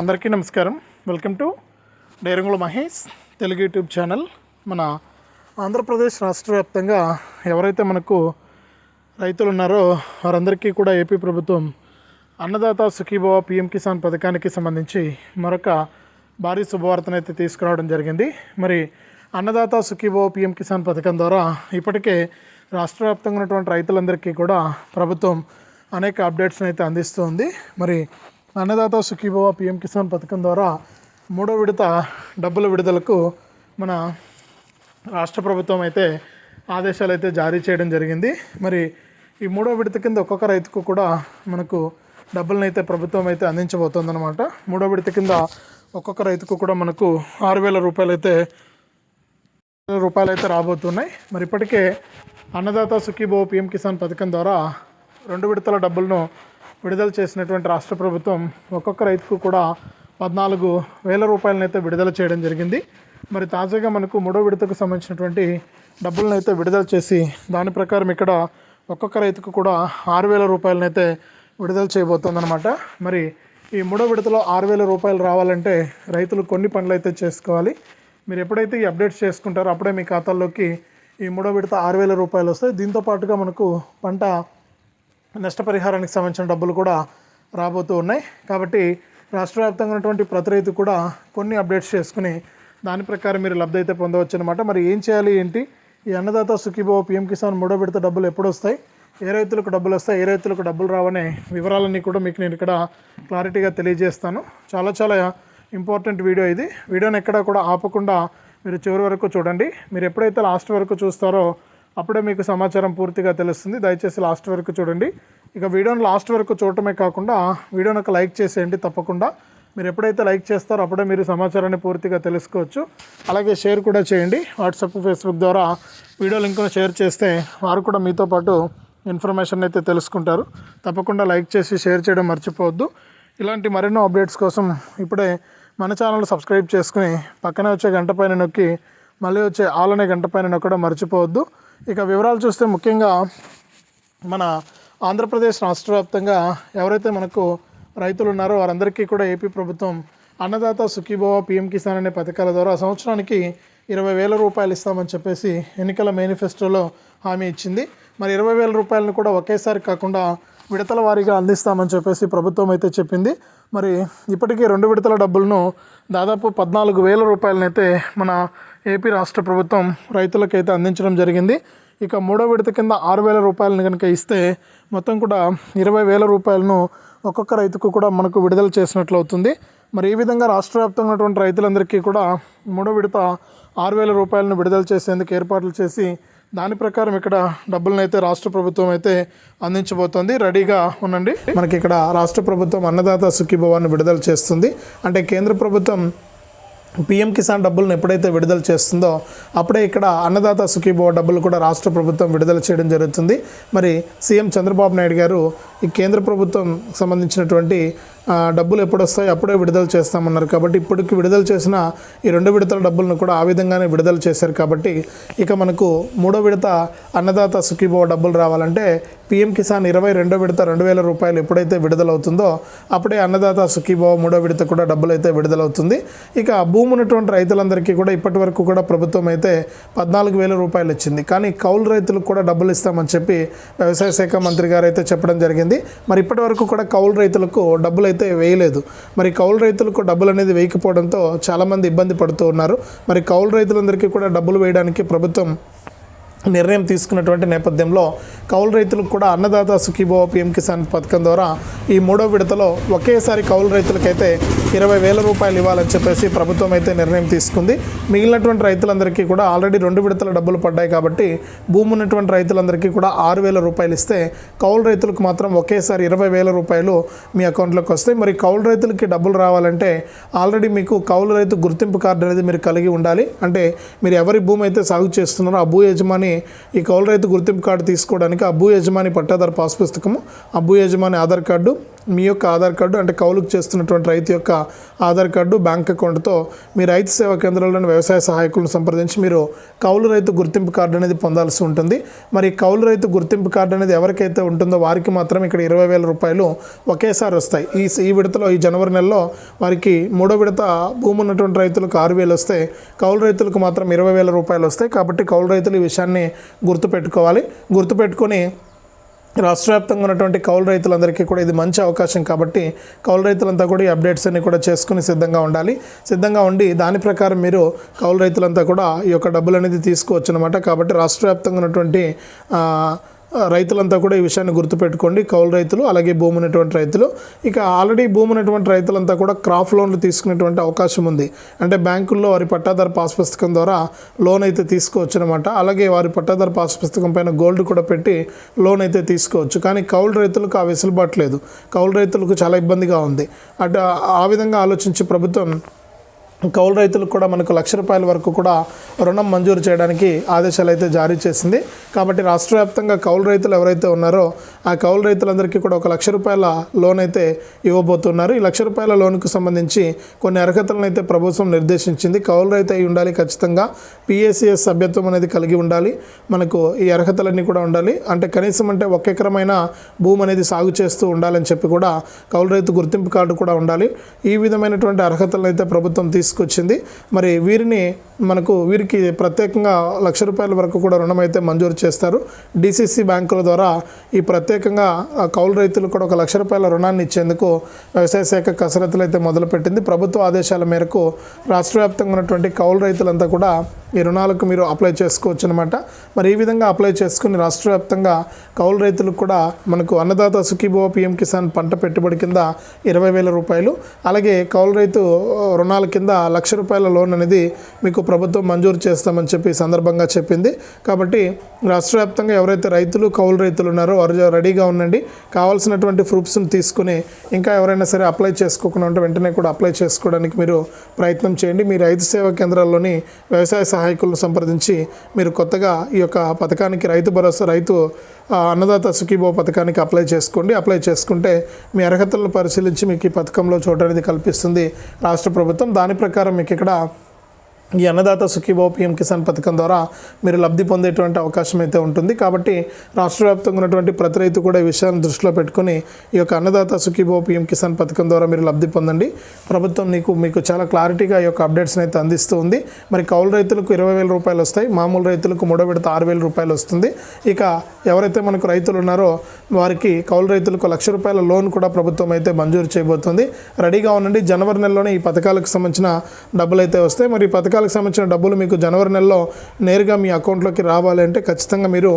అందరికీ నమస్కారం. Welcome to Dairangula Mahesh Telugu YouTube channel. మన ఆంధ్రప్రదేశ్ రాష్ట్ర వ్యాప్తంగా ఎవరైతే మనకు రైతులు ఉన్నారో వారందరికీ కూడా ఏపీ ప్రభుత్వం అన్నదాత సుఖీభవ పిఎం కిసాన్ పథకానికి సంబంధించి మరొక భారీ శుభవార్తను అయితే తీసుకురావడం జరిగింది. మరి అన్నదాత సుఖీభవ పిఎం కిసాన్ పథకం ద్వారా ఇప్పటికే రాష్ట్ర వ్యాప్తంగా ఉన్నటువంటి రైతులందరికీ కూడా ప్రభుత్వం అనేక అప్డేట్స్ని అయితే అందిస్తుంది మరి అన్నదాత సుఖీభవ పిఎం కిసాన్ పథకం ద్వారా మూడో విడత డబ్బుల విడుదలకు మన రాష్ట్ర ప్రభుత్వం అయితే ఆదేశాలు అయితే జారీ చేయడం జరిగింది. మరి ఈ మూడో విడత కింద ఒక్కొక్క రైతుకు కూడా మనకు డబ్బులను అయితే ప్రభుత్వం అయితే అందించబోతోందనమాట మూడో విడత కింద ఒక్కొక్క రైతుకు కూడా మనకు ఆరు వేల రూపాయలు అయితే వేల రూపాయలు అయితే రాబోతున్నాయి. మరి ఇప్పటికే అన్నదాత సుఖీభో పిఎం కిసాన్ పథకం ద్వారా రెండు విడతల డబ్బులను విడుదల చేసినటువంటి రాష్ట్ర ప్రభుత్వం ఒక్కొక్క రైతుకు కూడా పద్నాలుగు వేల రూపాయలనైతే విడుదల చేయడం జరిగింది. మరి తాజాగా మనకు మూడో విడతకు సంబంధించినటువంటి డబ్బులను అయితే విడుదల చేసి దాని ప్రకారం ఇక్కడ ఒక్కొక్క రైతుకు కూడా ఆరు వేల రూపాయలనైతే విడుదల చేయబోతోందనమాట మరి ఈ మూడో విడతలో ఆరు వేల రూపాయలు రావాలంటే రైతులు కొన్ని పనులు అయితే చేసుకోవాలి. మీరు ఎప్పుడైతే ఈ అప్డేట్స్ చేసుకుంటారో అప్పుడే మీ ఖాతాల్లోకి ఈ మూడో విడత ఆరు వేల రూపాయలు వస్తాయి. దీంతో పాటుగా మనకు పంట నష్టపరిహారానికి సంబంధించిన డబ్బులు కూడా రాబోతూ ఉన్నాయి. కాబట్టి రాష్ట్ర వ్యాప్తంగా ఉన్నటువంటి ప్రతి రైతు కూడా కొన్ని అప్డేట్స్ చేసుకుని దాని ప్రకారం మీరు లబ్ధి అయితే పొందవచ్చు అనమాట మరి ఏం చేయాలి ఏంటి? ఈ అన్నదాత సుఖీభవ పిఎం కిసాన్ మూడో విడత డబ్బులు ఎప్పుడు వస్తాయి ఏ రైతులకు డబ్బులు వస్తాయి? ఏ రైతులకు డబ్బులు రావనే వివరాలన్నీ కూడా మీకు నేను ఇక్కడ క్లారిటీగా తెలియజేస్తాను. చాలా చాలా ఇంపార్టెంట్ వీడియో ఇది. వీడియోని ఎక్కడ కూడా ఆపకుండా మీరు చివరి వరకు చూడండి. మీరు ఎప్పుడైతే లాస్ట్ వరకు చూస్తారో అప్పుడే మీకు సమాచారం పూర్తిగా తెలుస్తుంది. దయచేసి లాస్ట్ వరకు చూడండి. ఇక వీడియోని లాస్ట్ వరకు చూడటమే కాకుండా వీడియోని ఒక లైక్ చేసేయండి తప్పకుండా. మీరు ఎప్పుడైతే లైక్ చేస్తారో అప్పుడే మీరు సమాచారాన్ని పూర్తిగా తెలుసుకోవచ్చు. అలాగే షేర్ కూడా చేయండి. వాట్సాప్ ఫేస్బుక్ ద్వారా వీడియో లింక్ను షేర్ చేస్తే వారు కూడా మీతో పాటు ఇన్ఫర్మేషన్ అయితే తెలుసుకుంటారు. తప్పకుండా లైక్ చేసి షేర్ చేయడం మర్చిపోవద్దు. ఇలాంటి మరెన్నో అప్డేట్స్ కోసం ఇప్పుడే మన ఛానల్ సబ్స్క్రైబ్ చేసుకుని పక్కనే వచ్చే గంట పైన నొక్కి మళ్ళీ వచ్చే ఆలనే గంట పైన నొక్కడం మర్చిపోవద్దు. ఇక వివరాలు చూస్తే ముఖ్యంగా మన ఆంధ్రప్రదేశ్ రాష్ట్ర వ్యాప్తంగా ఎవరైతే మనకు రైతులు ఉన్నారో వారందరికీ కూడా ఏపీ ప్రభుత్వం అన్నదాత సుఖీభవ పిఎం కిసాన్ అనే పథకాల ద్వారా సంవత్సరానికి ఇరవై వేల రూపాయలు ఇస్తామని చెప్పేసి ఎన్నికల మేనిఫెస్టోలో హామీ ఇచ్చింది. మరి ఇరవై వేల రూపాయలను కూడా ఒకేసారి కాకుండా విడతల వారీగా అందిస్తామని చెప్పేసి ప్రభుత్వం అయితే చెప్పింది. మరి ఇప్పటికీ రెండు విడతల డబ్బులను దాదాపు పద్నాలుగు వేల రూపాయలనైతే మన ఏపీ రాష్ట్ర ప్రభుత్వం రైతులకైతే అందించడం జరిగింది. ఇక మూడో విడత కింద ఆరు వేల రూపాయలను కనుక ఇస్తే మొత్తం కూడా ఇరవై వేల రూపాయలను ఒక్కొక్క రైతుకు కూడా మనకు విడుదల చేసినట్లు అవుతుంది. మరి ఈ విధంగా రాష్ట్ర వ్యాప్తంగా ఉన్నటువంటి రైతులందరికీ కూడా మూడో విడత ఆరు వేల రూపాయలను విడుదల చేసేందుకు ఏర్పాట్లు చేసి దాని ప్రకారం ఇక్కడ డబ్బులను అయితే రాష్ట్ర ప్రభుత్వం అయితే అందించబోతోంది. రెడీగా ఉండండి. మనకి ఇక్కడ రాష్ట్ర ప్రభుత్వం అన్నదాత సుఖీభవాన్ని విడుదల చేస్తుంది. అంటే కేంద్ర ప్రభుత్వం పిఎం కిసాన్ డబ్బులను ఎప్పుడైతే విడుదల చేస్తుందో అప్పుడే ఇక్కడ అన్నదాత సుఖీభవ డబ్బులు కూడా రాష్ట్ర ప్రభుత్వం విడుదల చేయడం జరుగుతుంది. మరి సీఎం చంద్రబాబు నాయుడు గారు ఈ కేంద్ర ప్రభుత్వం సంబంధించినటువంటి డబ్బులు ఎప్పుడు వస్తాయో అప్పుడే విడుదల చేస్తామన్నారు. కాబట్టి ఇప్పటికి విడుదల చేసిన ఈ రెండు విడతల డబ్బులను కూడా ఆ విధంగానే విడుదల చేశారు. కాబట్టి ఇక మనకు మూడో విడత అన్నదాత సుఖీభవ డబ్బులు రావాలంటే పిఎం కిసాన్ ఇరవై రెండో విడత రెండు వేల రూపాయలు ఎప్పుడైతే విడుదలవుతుందో అప్పుడే అన్నదాత సుఖీభవ మూడో విడత కూడా డబ్బులు అయితే విడుదలవుతుంది. ఇక భూమి ఉన్నటువంటి రైతులందరికీ కూడా ఇప్పటి వరకు కూడా ప్రభుత్వం అయితే పద్నాలుగు వేల రూపాయలు ఇచ్చింది. కానీ కౌలు రైతులకు కూడా డబ్బులు ఇస్తామని చెప్పి వ్యవసాయ శాఖ మంత్రి గారు అయితే చెప్పడం జరిగింది. మరి ఇప్పటి వరకు కూడా కౌలు రైతులకు డబ్బులు అయితే వేయలేదు. మరి కౌలు రైతులకు డబ్బులు అనేది వేయకపోవడంతో చాలామంది ఇబ్బంది పడుతూ ఉన్నారు. మరి కౌలు రైతులందరికీ కూడా డబ్బులు వేయడానికి ప్రభుత్వం నిర్ణయం తీసుకున్నటువంటి నేపథ్యంలో కౌలు రైతులకు కూడా అన్నదాత సుఖీభవ పిఎం కిసాన్ పథకం ద్వారా ఈ మూడో విడతలో ఒకేసారి కౌలు రైతులకైతే ఇరవై వేల రూపాయలు ఇవ్వాలని చెప్పేసి ప్రభుత్వం అయితే నిర్ణయం తీసుకుంది. మిగిలినటువంటి రైతులందరికీ కూడా ఆల్రెడీ రెండు విడతల డబ్బులు పడ్డాయి కాబట్టి భూమి ఉన్నటువంటి రైతులందరికీ కూడా ఆరు వేల రూపాయలు ఇస్తే కౌలు రైతులకు మాత్రం ఒకేసారి ఇరవై వేల రూపాయలు మీ అకౌంట్లోకి వస్తాయి. మరి కౌలు రైతులకి డబ్బులు రావాలంటే ఆల్రెడీ మీకు కౌలు రైతు గుర్తింపు కార్డు అనేది మీరు కలిగి ఉండాలి. అంటే మీరు ఎవరి భూమి అయితే సాగు చేస్తున్నారో ఆ భూ యజమాని ఈ కౌలు రైతు గుర్తింపు కార్డు తీసుకోవడానికి అబ్బు యజమాని పట్టాదారు పాస్ పుస్తకము అబ్బు యజమాని ఆధార్ కార్డు మీ యొక్క ఆధార్ కార్డు అంటే కౌలుకు చేస్తున్నటువంటి రైతు యొక్క ఆధార్ కార్డు బ్యాంక్ అకౌంట్తో మీ రైతు సేవా కేంద్రంలోని వ్యవసాయ సహాయకులను సంప్రదించి మీరు కౌలు రైతు గుర్తింపు కార్డు అనేది పొందాల్సి ఉంటుంది. మరి కౌలు రైతు గుర్తింపు కార్డు అనేది ఎవరికైతే ఉంటుందో వారికి మాత్రం ఇక్కడ ఇరవై వేల రూపాయలు ఒకేసారి వస్తాయి. ఈ ఈ విడతలో ఈ జనవరి నెలలో వారికి మూడో విడత భూమి ఉన్నటువంటి రైతులకు ఆరు వేలు వస్తాయి కౌలు రైతులకు మాత్రం ఇరవై వేల రూపాయలు వస్తాయి. కాబట్టి కౌలు రైతులు ఈ విషయాన్ని గుర్తుపెట్టుకోవాలి. గుర్తుపెట్టుకొని రాష్ట్ర వ్యాప్తంగా ఉన్నటువంటి కౌలు రైతులందరికీ కూడా ఇది మంచి అవకాశం కాబట్టి కౌలు రైతులంతా కూడా ఈ అప్డేట్స్ అన్ని కూడా చేసుకుని సిద్ధంగా ఉండాలి. సిద్ధంగా ఉండి దాని ప్రకారం మీరు కౌలు రైతులంతా కూడా ఈ యొక్క డబ్బులు అనేది తీసుకోవచ్చు అనమాట కాబట్టి రాష్ట్ర వ్యాప్తంగా ఉన్నటువంటి రైతులంతా కూడా ఈ విషయాన్ని గుర్తుపెట్టుకోండి. కౌలు రైతులు అలాగే భూమి ఉన్నటువంటి రైతులు. ఇక ఆల్రెడీ భూమి ఉన్నటువంటి రైతులంతా కూడా క్రాప్ లోన్లు తీసుకునేటువంటి అవకాశం ఉంది. అంటే బ్యాంకుల్లో వారి పట్టాదారు పాస్ పుస్తకం ద్వారా లోన్ అయితే తీసుకోవచ్చు అనమాట అలాగే వారి పట్టాదారు పాస్ పుస్తకం పైన గోల్డ్ కూడా పెట్టి లోన్ అయితే తీసుకోవచ్చు. కానీ కౌలు రైతులకు ఆ వెసులుబాటు లేదు. కౌలు రైతులకు చాలా ఇబ్బందిగా ఉంది. అటు ఆ విధంగా ఆలోచించి ప్రభుత్వం కౌలు రైతులకు కూడా మనకు లక్ష రూపాయల వరకు కూడా రుణం మంజూరు చేయడానికి ఆదేశాలు అయితే జారీ చేసింది. కాబట్టి రాష్ట్ర వ్యాప్తంగా కౌలు రైతులు ఎవరైతే ఉన్నారో ఆ కౌలు రైతులందరికీ కూడా ఒక లక్ష రూపాయల లోన్ అయితే ఇవ్వబోతున్నారు. ఈ లక్ష రూపాయల లోన్కు సంబంధించి కొన్ని అర్హతలను అయితే ప్రభుత్వం నిర్దేశించింది. కౌలు రైతు అయి ఉండాలి ఖచ్చితంగా. పిఎస్సిఎస్ సభ్యత్వం అనేది కలిగి ఉండాలి. మనకు ఈ అర్హతలన్నీ కూడా ఉండాలి. అంటే కనీసం అంటే ఒక ఎకరమైన భూమి అనేది సాగు చేస్తూ ఉండాలని చెప్పి కూడా కౌలు రైతు గుర్తింపు కార్డు కూడా ఉండాలి. ఈ విధమైనటువంటి అర్హతలను అయితే ప్రభుత్వం తీసుకొచ్చింది. మరి వీరిని మనకు వీరికి ప్రత్యేకంగా లక్ష రూపాయల వరకు కూడా రుణం అయితే మంజూరు చేస్తారు. డిసిసి బ్యాంకుల ద్వారా ఈ ప్రత్యేకంగా కౌలు రైతులు కూడా ఒక లక్ష రూపాయల రుణాన్ని ఇచ్చేందుకు వ్యవసాయ శాఖ కసరత్తులు అయితే మొదలుపెట్టింది. ప్రభుత్వ ఆదేశాల మేరకు రాష్ట్ర వ్యాప్తంగా ఉన్నటువంటి కౌలు రైతులంతా కూడా ఈ రుణాలకు మీరు అప్లై చేసుకోవచ్చు అనమాట మరి ఈ విధంగా అప్లై చేసుకుని రాష్ట్ర వ్యాప్తంగా కౌలు రైతులకు కూడా మనకు అన్నదాత సుఖీభవ పిఎం కిసాన్ పంట పెట్టుబడి కింద ఇరవై వేల రూపాయలు. అలాగే కౌలు రైతు రుణాల కింద లక్ష రూపాయల లోన్ అనేది మీకు ప్రభుత్వం మంజూరు చేస్తామని చెప్పి సందర్భంగా చెప్పింది. కాబట్టి రాష్ట్ర వ్యాప్తంగా ఎవరైతే రైతులు కౌలు రైతులు ఉన్నారో వారు రెడీగా ఉండండి. కావాల్సినటువంటి ప్రూఫ్స్ని తీసుకుని ఇంకా ఎవరైనా సరే అప్లై చేసుకోకుండా ఉంటే వెంటనే కూడా అప్లై చేసుకోవడానికి మీరు ప్రయత్నం చేయండి. మీ రైతు సేవా కేంద్రాల్లోని వ్యవసాయ సహాయకులను సంప్రదించి మీరు కొత్తగా ఈ యొక్క పథకానికి రైతు భరోసా రైతు అన్నదాత సుఖీభో పథకానికి అప్లై చేసుకోండి. అప్లై చేసుకుంటే మీ అర్హతలను పరిశీలించి మీకు ఈ పథకంలో చోటు అనేది కల్పిస్తుంది రాష్ట్ర ప్రభుత్వం. దాని ప్రకారం మీకు ఇక్కడ ఈ అన్నదాత సుఖీభావ పిఎం కిసాన్ పథకం ద్వారా మీరు లబ్ధి పొందేటువంటి అవకాశం అయితే ఉంటుంది. కాబట్టి రాష్ట్ర వ్యాప్తంగా ఉన్నటువంటి ప్రతి రైతు కూడా ఈ విషయాన్ని దృష్టిలో పెట్టుకొని ఈ యొక్క అన్నదాత సుఖీభావ పిఎం కిసాన్ పథకం ద్వారా మీరు లబ్ధి పొందండి. ప్రభుత్వం నీకు మీకు చాలా క్లారిటీగా ఈ యొక్క అప్డేట్స్ని అయితే అందిస్తూ ఉంది. మరి కౌలు రైతులకు ఇరవై వేల రూపాయలు వస్తాయి మామూలు రైతులకు మూడో విడత ఆరు వేల రూపాయలు వస్తుంది. ఇక ఎవరైతే మనకు రైతులు ఉన్నారో వారికి కౌలు రైతులకు లక్ష రూపాయల లోన్ కూడా ప్రభుత్వం అయితే మంజూరు చేయబోతుంది. రెడీగా ఉండండి. జనవరి నెలలోనే ఈ పథకాలకు సంబంధించిన డబ్బులు అయితే వస్తాయి. మరి ఈ పథకాలకు సంబంధించిన డబ్బులు మీకు జనవరి నెలలో నేరుగా మీ అకౌంట్లోకి రావాలి అంటే ఖచ్చితంగా మీరు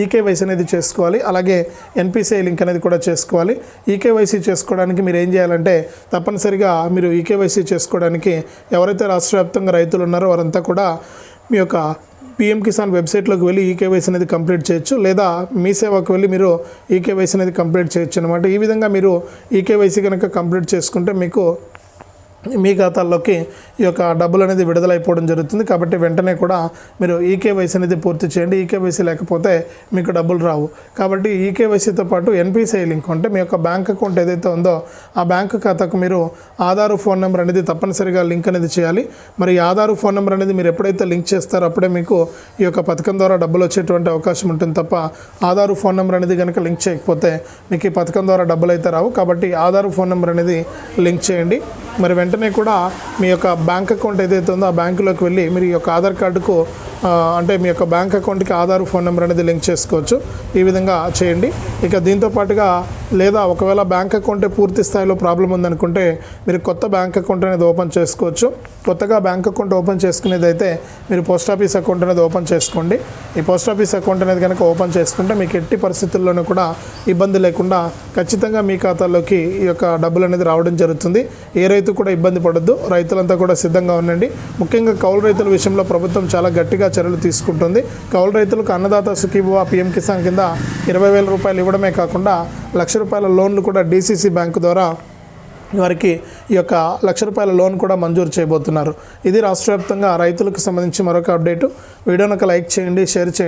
ఈకేవైసీ అనేది చేసుకోవాలి. అలాగే ఎన్పిసిఐ లింక్ అనేది కూడా చేసుకోవాలి. ఈకేవైసీ చేసుకోవడానికి మీరు ఏం చేయాలంటే తప్పనిసరిగా మీరు ఈకేవైసీ చేసుకోవడానికి ఎవరైతే రాష్ట్ర వ్యాప్తంగా రైతులు ఉన్నారో వారంతా కూడా మీ యొక్క పిఎం కిసాన్ వెబ్సైట్లోకి వెళ్ళి ఈకేవైసీ అనేది కంప్లీట్ చేయొచ్చు. లేదా మీ సేవకు వెళ్ళి మీరు ఈకేవైసీ అనేది కంప్లీట్ చేయొచ్చు అనమాట ఈ విధంగా మీరు ఈకేవైసీ కనుక కంప్లీట్ చేసుకుంటే మీకు మీ ఖాతాల్లోకి ఈ యొక్క డబ్బులు అనేది విడుదలైపోవడం జరుగుతుంది. కాబట్టి వెంటనే కూడా మీరు ఈకేవైసీ అనేది పూర్తి చేయండి. ఈకేవైసీ లేకపోతే మీకు డబ్బులు రావు. కాబట్టి ఈకేవైసీతో పాటు ఎన్పిసిఐ లింక్ అంటే మీ యొక్క బ్యాంక్ అకౌంట్ ఏదైతే ఉందో ఆ బ్యాంక్ ఖాతాకు మీరు ఆధారు ఫోన్ నెంబర్ అనేది తప్పనిసరిగా లింక్ అనేది చేయాలి. మరి ఆధారు ఫోన్ నెంబర్ అనేది మీరు ఎప్పుడైతే లింక్ చేస్తారో అప్పుడే మీకు ఈ యొక్క పథకం ద్వారా డబ్బులు వచ్చేటువంటి అవకాశం ఉంటుంది తప్ప ఆధారు ఫోన్ నెంబర్ అనేది కనుక లింక్ చేయకపోతే మీకు ఈ పథకం ద్వారా డబ్బులు అయితే రావు. కాబట్టి ఆధారు ఫోన్ నెంబర్ అనేది లింక్ చేయండి. మరి వెంటనే కూడా మీ యొక్క బ్యాంక్ అకౌంట్ ఏదైతే ఉందో ఆ బ్యాంకులోకి వెళ్ళి మీరు ఈ యొక్క ఆధార్ కార్డుకు అంటే మీ యొక్క బ్యాంక్ అకౌంట్కి ఆధార్ ఫోన్ నెంబర్ అనేది లింక్ చేసుకోవచ్చు. ఈ విధంగా చేయండి. ఇక దీంతో పాటుగా లేదా ఒకవేళ బ్యాంక్ అకౌంటే పూర్తి స్థాయిలో ప్రాబ్లం ఉందనుకుంటే మీరు కొత్త బ్యాంక్ అకౌంట్ అనేది ఓపెన్ చేసుకోవచ్చు. కొత్తగా బ్యాంక్ అకౌంట్ ఓపెన్ చేసుకునేది అయితే మీరు పోస్ట్ ఆఫీస్ అకౌంట్ అనేది ఓపెన్ చేసుకోండి. ఈ పోస్ట్ ఆఫీస్ అకౌంట్ అనేది కనుక ఓపెన్ చేసుకుంటే మీకు ఎట్టి పరిస్థితుల్లోనూ కూడా ఇబ్బంది లేకుండా ఖచ్చితంగా మీ ఖాతాలోకి ఈ యొక్క డబ్బులు అనేది రావడం జరుగుతుంది. ఏ రైతు కూడా ఇబ్బంది పడద్దు. రైతులంతా కూడా సిద్ధంగా ఉండండి. ముఖ్యంగా కౌలు రైతుల విషయంలో ప్రభుత్వం చాలా గట్టిగా చర్యలు తీసుకుంటుంది. కౌలు రైతులకు అన్నదాత సుఖీభువా పిఎం కిసాన్ కింద ఇరవై వేల రూపాయలు ఇవ్వడమే కాకుండా లక్ష రూపాయల లోన్లు కూడా డీసీసీ బ్యాంకు ద్వారా వారికి ఈ యొక్క లక్ష రూపాయల లోన్ కూడా మంజూరు చేయబోతున్నారు. ఇది రాష్ట్ర వ్యాప్తంగా రైతులకు సంబంధించి మరొక అప్డేటు. వీడియోను ఒక లైక్ చేయండి షేర్ చేయండి.